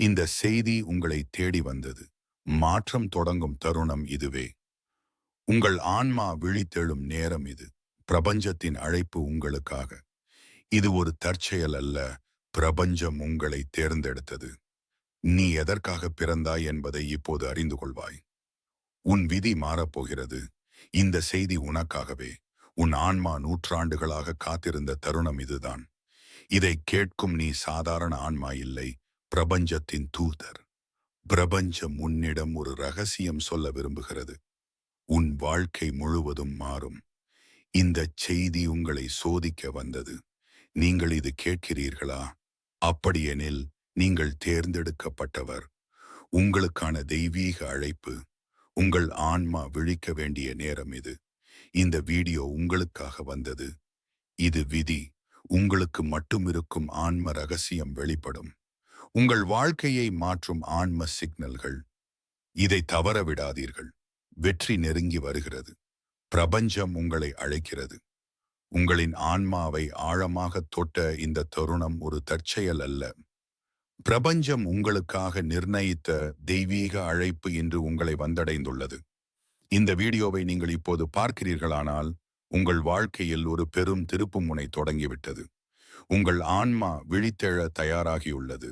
இந்த செய்தி உங்களை தேடி வந்தது. மாற்றம் தொடங்கும் தருணம் இதுவே. உங்கள் ஆன்மா விழித்தெழும் நேரம் இது. பிரபஞ்சத்தின் அழைப்பு உங்களுக்காக. இது ஒரு தற்செயல் அல்ல. பிரபஞ்சம் உங்களை தேர்ந்தெடுத்தது. நீ எதற்காக பிறந்தாய் என்பதை இப்போது அறிந்து கொள்வாய். உன் விதி மாறப்போகிறது. இந்த செய்தி உனக்காகவே. உன் ஆன்மா நூற்றாண்டுகளாக காத்திருந்த தருணம் இதுதான். இதை கேட்கும் நீ சாதாரண ஆன்மா இல்லை. பிரபஞ்சத்தின் தூதர். பிரபஞ்சம் உன்னிடம் ஒரு ரகசியம் சொல்ல விரும்புகிறது. உன் வாழ்க்கை முழுவதும் மாறும். இந்த செய்தி உங்களை சோதிக்க வந்தது. நீங்கள் இது கேட்கிறீர்களா? அப்படியெனில் நீங்கள் தேர்ந்தெடுக்கப்பட்டவர். உங்களுக்கான தெய்வீக அழைப்பு. உங்கள் ஆன்மா விழிக்க வேண்டிய நேரம் இது. இந்த வீடியோ உங்களுக்காக வந்தது. இது விதி. உங்களுக்கு மட்டும் இருக்கும் ஆன்ம ரகசியம் வெளிப்படும். உங்கள் வாழ்க்கையை மாற்றும் ஆன்ம சிக்னல்கள். இதை தவற விடாதீர்கள். வெற்றி நெருங்கி வருகிறது. பிரபஞ்சம் உங்களை அழைக்கிறது. உங்களின் ஆன்மாவை ஆழமாக தொட்ட இந்த தருணம் ஒரு தற்செயல் அல்ல. பிரபஞ்சம் உங்களுக்காக நிர்ணயித்த தெய்வீக அழைப்பு இன்று உங்களை வந்தடைந்துள்ளது. இந்த வீடியோவை நீங்கள் இப்போது பார்க்கிறீர்களானால் உங்கள் வாழ்க்கையில் ஒரு பெரும் திருப்புமுனை தொடங்கிவிட்டது. உங்கள் ஆன்மா விழித்தெழ தயாராகியுள்ளது.